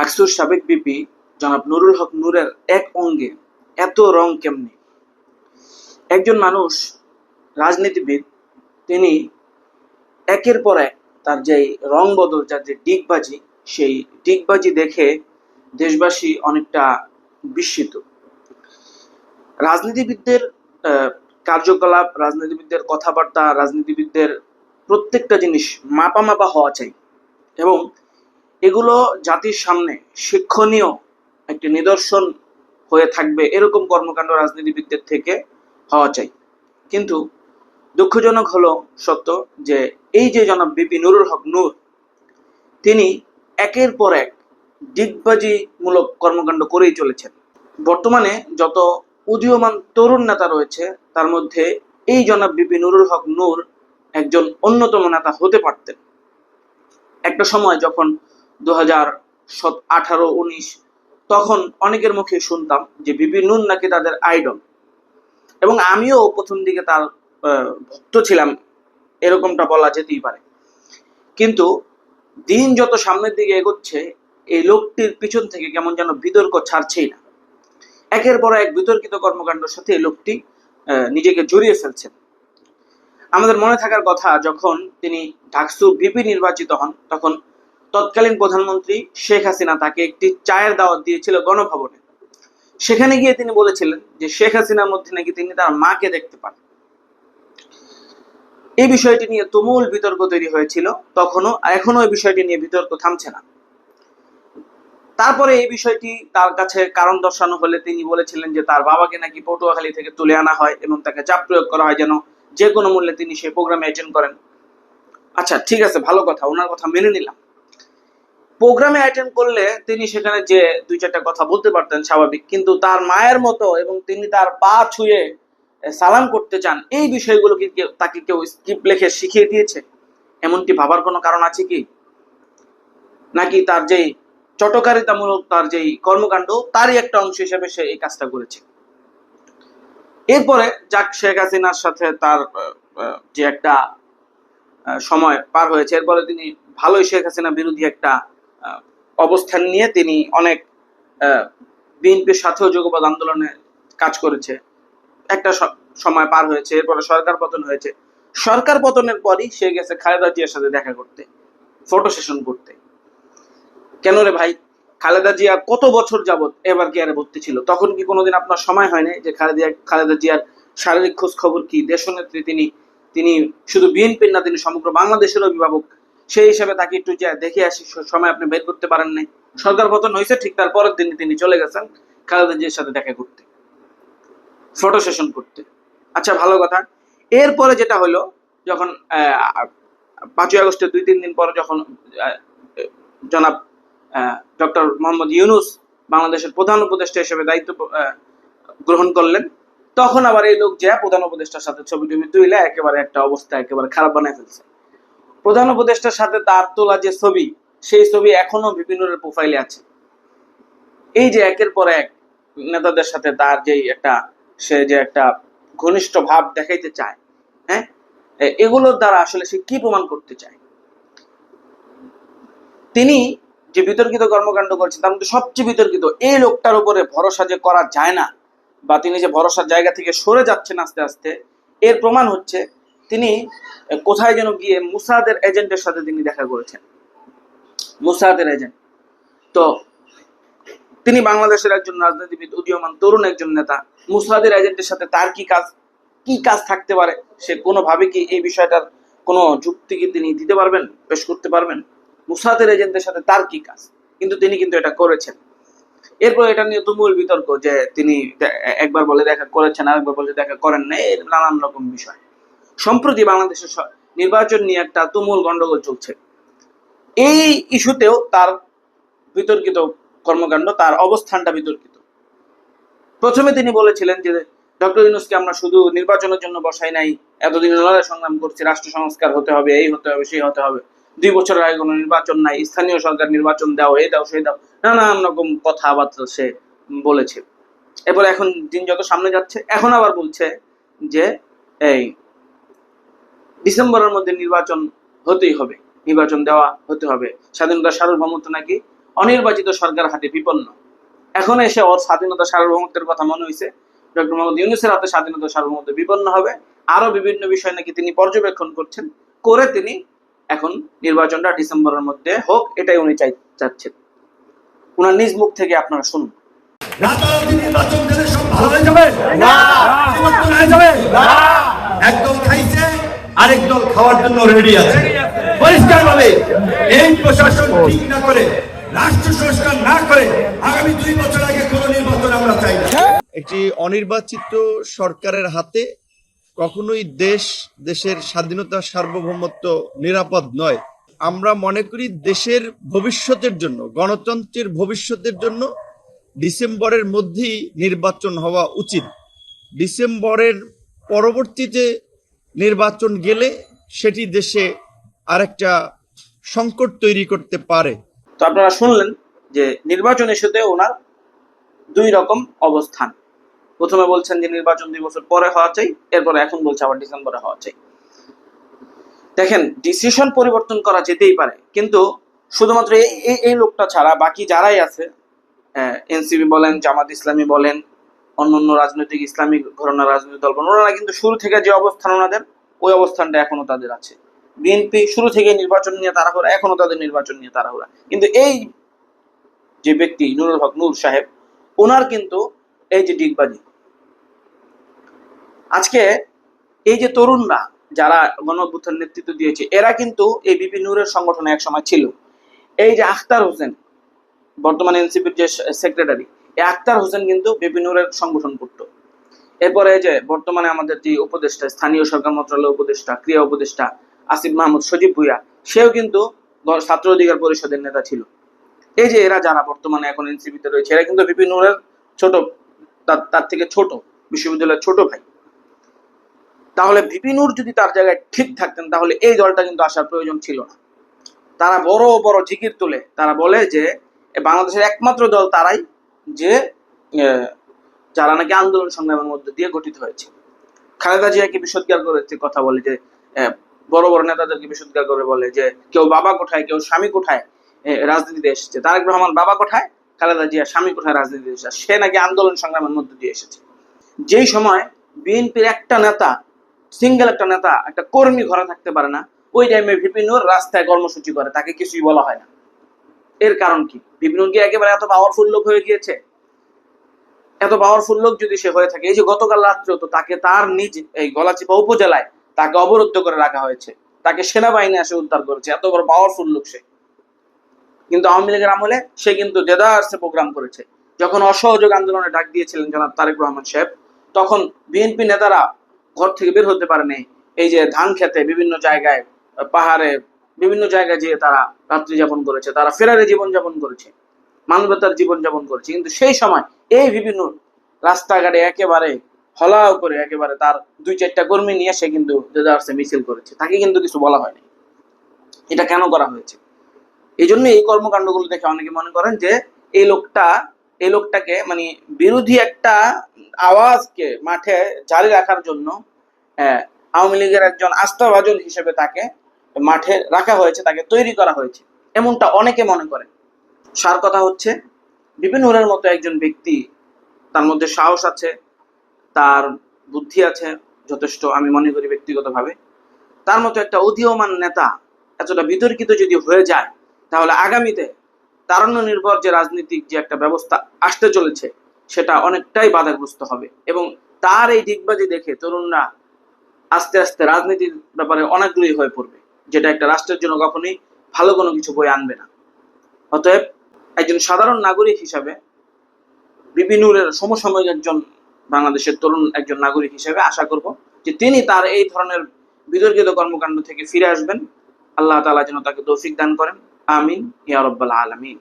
ডাকসুর সাবেক বিপি জনাব নুরুল হক নূরের এক অঙ্গে এত রং কেমনি? একজন মানুষ, রাজনীতিবিদ, তিনি একের পর এক তার যে রং বদল, যার যে ডিগবাজি, সেই ডিগবাজি দেখে দেশবাসী অনেকটা বিস্মিত। রাজনীতিবিদদের কার্যকলাপ, রাজনীতিবিদদের কথাবার্তা, রাজনীতিবিদদের প্রত্যেকটা জিনিস মাপা মাপা হওয়া চাই। এবং এগুলো জাতির সামনে শিক্ষণীয় একটি নিদর্শন হয়ে থাকবে। এরকম কর্মকাণ্ড রাজনীতিবিদদের থেকে হওয়া চাই। কিন্তু দুঃখজনক হলো সত্য যে এই যে জনাব বিপি নুরুল হক নূর, তিনি একের পর এক ডিগবাজিমূলক কর্মকাণ্ড করেই চলেছেন। বর্তমানে যত উদীয়মান তরুণ নেতা রয়েছে, তার মধ্যে এই জনাব বিপি নুরুল হক নূর একজন অন্যতম নেতা হতে পারতেন। একটা সময় যখন দু হাজার আঠারো উনিশ তখন অনেকের মুখে শুনতাম যে বিপি নুর নাকি তাদের আইডল এবং আমিও প্রথম দিকে তার ভক্ত ছিলাম, এরকমটা বলা যেতেই পারে। কিন্তু দিন যত সামনের দিকে এগোচ্ছে, এই লোকটির পিছন থেকে কেমন যেন বিতর্ক ছাড়ছেই না। একের পর এক বিতর্কিত কর্মকাণ্ডের সাথে এই লোকটি নিজেকে জড়িয়ে ফেলছেন। আমাদের মনে থাকার কথা, যখন তিনি ঢাকসু বিপি নির্বাচিত হন, তখন তৎকালীন প্রধানমন্ত্রী শেখ হাসিনা তাকে একটি চায়ের দাওয়াত দিয়েছিল গণভবনে। সেখানে গিয়ে তিনি বলেছিলেন যে শেখ হাসিনার মধ্যে নাকি তিনি তার মাকে দেখতে পান। এই বিষয়টি নিয়ে তুমুল বিতর্ক তৈরি হয়েছিল। তখনও এখনও এই বিষয়টি নিয়ে বিতর্ক থামছে না। তারপরে এই বিষয়টি তার কাছে কারণ দর্শানো হলে তিনি বলেছিলেন যে তার বাবাকে নাকি পটুয়াখালী থেকে তুলে আনা হয় এবং তাকে চাপ প্রয়োগ করা হয় যেন যে কোনো মূল্যে তিনি সেই প্রোগ্রামে অ্যাটেন্ড করেন। আচ্ছা ঠিক আছে, ভালো কথা, ওনার কথা মেনে নিলাম। প্রোগ্রামে অ্যাটেন্ড করলে তিনি সেখানে যে দুই চারটা কথা বলতে পারতেন স্বাভাবিক, কিন্তু তার মায়ের মতো এবং তিনি তার পা ছুঁয়ে সালাম করতে চান, এই বিষয়গুলো কি তাকে কেউ স্ক্রিপ্ট লিখে শিখিয়ে দিয়েছে? এমনটি ভাবার কোনো কারণ আছে কি? নাকি তার যেই চটকারিতামূলক, তার যেই কর্মকাণ্ড, তারই একটা অংশ হিসেবে সে এই কাজটা করেছে? এরপরে যাক, শেখ হাসিনার সাথে তার যে একটা সময় পার হয়েছে, এরপরে তিনি ভালোই শেখ হাসিনা বিরোধী একটা অবস্থান নিয়ে তিনি অনেক বিএনপির সাথেও যোগবাদ আন্দোলনে কাজ করেছে। একটা সময় পার হয়েছে, এরপরে সরকার পতন হয়েছে। সরকার পতনের পরই সে গেছে খালেদা জিয়ার সাথে দেখা করতে ফটো সেশন করতে। কেন রে ভাই? খালেদা জিয়া কত বছর যাবত এবার কেয়ারে ভর্তি ছিল? তখন কি কোনোদিন আপনার সময় হয়নি যে খালেদা খালেদা জিয়ার শারীরিক খোঁজ খবর কি? দেশনেত্রী তিনি তিনি শুধু বিএনপির না, তিনি সমগ্র বাংলাদেশের অভিভাবক সেই হিসাবে তাকে একটু দেখে আসি সময় আপনি বের করতে পারেন নাই। সরকার পতন হয়েছে, ঠিক তার পরের দিন তিনি চলে গেছেন খালেদা জিয়ার সাথে দেখা করতে ফটো সেশন করতে। আচ্ছা ভালো কথা। এরপরে যেটা হলো, যখন পাঁচই আগস্টের দুই, তিন দিন পরে যখন জনাব ডক্টর মোহাম্মদ ইউনুস বাংলাদেশের প্রধান উপদেষ্টা হিসেবে দায়িত্ব গ্রহণ করলেন, তখন আবার এই লোক যা প্রধান উপদেষ্টার সাথে ছবি টবি তুইলে একেবারে একটা অবস্থা একেবারে খারাপ বানায় ফেলছে। প্রধান উপদেষ্টার সাথে তার তোলা যে ছবি, সেই ছবি এখনও বিপিনুরের প্রোফাইলে আছে। এই যে একের পর এক নেতাদের সাথে তার যেই একটা, সে যে একটা ঘনিষ্ঠ ভাব দেখাইতে চায় হ্যাঁ? এগুলোর দ্বারা আসলে সে কি প্রমাণ করতে চায়? তিনি যে বিতর্কিত কর্মকাণ্ড করছেন তার মধ্যে সবচেয়ে বিতর্কিত, এই লোকটার উপরে ভরসা যে করা যায় না, বা তিনি যে ভরসার জায়গা থেকে সরে যাচ্ছেন আস্তে আস্তে, এর প্রমাণ হচ্ছে তিনি কোথায় যেন গিয়ে মুসাদের এজেন্টের সাথে তিনি দেখা করেছেন। মুসাদের এজেন্ট তো তিনি বাংলাদেশের একজন রাজনীতিবিদ, উদীয়মান তরুণ একজন নেতা। মুসাদের এজেন্টের সাথে তার কি কাজ কি কাজ থাকতে পারে? সে কোনোভাবে কি এই বিষয়টার কোনো যুক্তি কি তিনি দিতে পারবেন, পেশ করতে পারবেন? মুসাদের এজেন্টের সাথে তার কি কাজ? কিন্তু তিনি কিন্তু এটা করেছেন। এরপর এটা নিয়ে তুমুল বিতর্ক যে তিনি একবার বলে দেখা করেছেন, আরেকবার বলে দেখা করেন না, এর নানান রকম বিষয়। সম্প্রতি বাংলাদেশের নির্বাচন নিয়ে একটা তুমুল গন্ডগোল চলছে। এই ইস্যুতেও তার বিতর্কিত কর্মকাণ্ড, তার অবস্থানটা বিতর্কিত। প্রথমে তিনি বলেছিলেন যে, ডক্টর ইউনুসকে আমরা শুধু নির্বাচনের জন্য বসাই নাই, এতদিন লড়াই সংগ্রাম করছি, রাষ্ট্র সংস্কার হতে হবে, এই হতে হবে, সেই হতে হবে। দুই বছর আগে কোনো নির্বাচন নাই, স্থানীয় সরকার নির্বাচন দাও এই দাও, সেই দাও নানান রকম কথাবার্তা সে বলেছে। এরপর এখন দিন যত সামনে যাচ্ছে, এখন আবার বলছে যে, এই ডিসেম্বরের মধ্যে নির্বাচন হতেই হবে। নির্বাচন দেওয়া হতে হবে। স্বাধীনতা সার্বভৌমত্ব নাকি অনির্বাচিত সরকার হাতে বিপন্ন। এখন এসে ওর স্বাধীনতা সার্বভৌমত্বের কথা মনে হয়েছে ডক্টর মোহাম্মদ ইউনুসের হাতে স্বাধীনতা সার্বভৌমত্ব বিপন্ন হবে। আরও বিভিন্ন বিষয় নাকি তিনি পর্যবেক্ষণ করছেন করে তিনি এখন নির্বাচনটা ডিসেম্বরের মধ্যে হোক এটাই উনি চাই চাচ্ছেন। উনার নিজ মুখ থেকে আপনারা শুনুন। রাতারাতি নির্বাচন দিলে সব ভালো হয়ে যাবে? না। পরিবর্তন হয়ে যাবে না। একদল খাইছে। আরেক দল খাওয়ার জন্য রেডি আছে। পরিষ্কার ভাবে এই প্রশাসন ঠিক না করে রাষ্ট্র সংস্কার না করে আগামী দুই বছর আগে কোন নির্বাচন আমরা চাই না। একটি অনির্বাচিত সরকারের হাতে কখনোই দেশ দেশের স্বাধীনতা সার্বভৌমত্ব নিরাপদ নয়। আমরা মনে করি দেশের ভবিষ্যতের জন্য গণতন্ত্রের ভবিষ্যতের জন্য ডিসেম্বরের মধ্যেই নির্বাচন হওয়া উচিত। ডিসেম্বরের পরবর্তীতে নির্বাচন গেলে সেটি দেশে আরেকটা সংকট তৈরি করতে পারে। তো আপনারা শুনলেন যে নির্বাচন ইস্যুতে ওনার দুই রকম অবস্থান। প্রথমে বলছেন যে নির্বাচন দুই বছর পরে হওয়া চাই, এরপরে এখন বলছে আবার ডিসেম্বরে হওয়া চাই। দেখেন, ডিসিশন পরিবর্তন করা যেতেই পারে, কিন্তু শুধুমাত্র এই লোকটা ছাড়া বাকি যারাই আছে এনসিবি বলেন, জামাত ইসলামী বলেন অন্যান্য রাজনৈতিক ইসলামিক ঘরানার রাজনৈতিক দল ওনারা কিন্তু শুরু থেকে যে অবস্থান ওনাদের, ওই অবস্থানটা এখনও তাদের আছে। বিএনপি শুরু থেকে নির্বাচন নিয়ে তাড়াহুড়া, এখনও তাদের নির্বাচন নিয়ে তাড়াহুড়া। কিন্তু এই যে ব্যক্তি নুরুল হক, নুর সাহেব, ওনার কিন্তু এই যে ডিগবাজি। আজকে এই যে তরুণরা যারা গণঅভ্যুত্থান নেতৃত্ব দিয়েছে, এরা কিন্তু এই বিপি নূরের সংগঠনে এক সময় ছিল। এই যে আখতার হোসেন, বর্তমানে এনসিপির যে সেক্রেটারি এই আখতার হোসেন কিন্তু বিপি নূরের সংগঠন করতো এরপরে যে বর্তমানে আমাদের যে উপদেষ্টা, স্থানীয় সরকার মন্ত্রণালয় উপদেষ্টা, ক্রিয়া উপদেষ্টা আসিফ মাহমুদ সজীব ভুইয়া, সেও কিন্তু ছাত্র অধিকার পরিষদের নেতা ছিল। এই যে এরা যারা বর্তমানে এখন এনসিপিতে রয়েছে, এরা কিন্তু বিপিন নূরের ছোট, তার- তার থেকে ছোট, বিশ্ববিদ্যালয়ের ছোট ভাই। তাহলে বিপিনুর যদি তার জায়গায় ঠিক থাকতেন, তাহলে এই দলটা কিন্তু আসার প্রয়োজন ছিল না। তারা বড় বড় জিকির তুলে। তারা বলে যে বাংলাদেশের একমাত্র দল তারাই যে যারা নাকি আন্দোলন সংগ্রামের মধ্যে দিয়ে গঠিত হয়েছে। খালেদা জিয়াকে বিষোদ্গার করে কথা বলে যে বড় বড় নেতাদেরকে বিষোদ্গার করে বলে যে, কেউ বাবা কোঠায় কেউ স্বামী কোঠায় রাজনীতিতে এসেছে। তারেক রহমান বাবা কোঠায় খালেদা জিয়া স্বামী কোঠায় রাজনীতিতে এসেছে। সে নাকি আন্দোলন সংগ্রামের মধ্যে দিয়ে এসেছে। যেই সময় বিএনপির একটা নেতা, সিঙ্গেল একটা নেতা, একটা কর্মী ঘরে থাকতে পারে না, ওই টাইমে বিপিনুর রাস্তায় কর্মসূচি করে, তাকে কিছুই বলা হয় না। এর কারণ কি? বিপিনুর কি একেবারে এত পাওয়ারফুল লোক হয়ে গিয়েছে। এত পাওয়ারফুল লোক যদি সে হয়ে থাকে, এই যে গতকাল রাত্রেও তো তাকে তার নিজ এই গলাচিপা উপজেলায় তাকে অবরুদ্ধ করে রাখা হয়েছে। তাকে সেনাবাহিনী এসে উদ্ধার করেছে, এত বড় পাওয়ারফুল লোক সে। কিন্তু আওয়ামী লীগের আমলে সে কিন্তু দেদারসে প্রোগ্রাম করেছে। যখন অসহযোগ আন্দোলনে ডাক দিয়েছিলেন জনাব তারেক রহমান সাহেব, তখন বিএনপি নেতারা ঘর থেকে বের হতে পারেনি। এই যে ধান খেতে বিভিন্ন জায়গায়, পাহাড়ে বিভিন্ন জায়গায় যেয়ে তারা রাত্রি যাপন করেছে তারা ফেরারে জীবন যাপন করেছে মানবতার জীবন যাপন করেছে। কিন্তু সেই সময় এই বিভিন্ন রাস্তাঘাটে একেবারে হলাও করে একেবারে তার দুই চারটা কর্মী নিয়ে সে কিন্তু মিছিল করেছে। তাকে কিন্তু কিছু বলা হয়নি। এটা কেন করা হয়েছে? এই জন্য এই কর্মকাণ্ডগুলো দেখে অনেকে মনে করেন যে এই লোকটা এই লোকটাকে মানে বিরোধী একটা আওয়াজকে মাঠে জারি রাখার জন্য আহ, আওয়ামী লীগের একজন আস্থাভাজন হিসেবে তাকে মাঠে রাখা হয়েছে, তাকে তৈরি করা হয়েছে। এমনটা অনেকে মনে করে সার কথা হচ্ছে, বিপিন হুরের মতো একজন ব্যক্তি, তার মধ্যে সাহস আছে, তার বুদ্ধি আছে, যথেষ্ট আমি মনে করি ব্যক্তিগতভাবে। তার মতো একটা উদীয়মান নেতা এতটা বিতর্কিত যদি হয়ে যায়, তাহলে আগামীতে তারণ্য নির্ভর যে রাজনৈতিক যে একটা ব্যবস্থা আসতে চলেছে, সেটা অনেকটাই বাধাগ্রস্ত হবে। এবং তার এই দিকবাজি দেখে তরুণরা আস্তে আস্তে রাজনীতির ব্যাপারে অনাগ্রহী হয়ে পড়বে। যেটা একটা রাষ্ট্রের জন্য কখনোই ভালো কোনো কিছু বই আনবে না। অতএব একজন সাধারণ নাগরিক হিসাবে বিপিনুরের সমসাময়িক একজন বাংলাদেশের তরুণ একজন নাগরিক হিসেবে আশা করব যে তিনি তার এই ধরনের বিতর্কিত কর্মকাণ্ড থেকে ফিরে আসবেন। আল্লাহ তালা যেন তাকে তৌফিক দান করেন। আমিন। ইয়া রব্বাল আলামিন।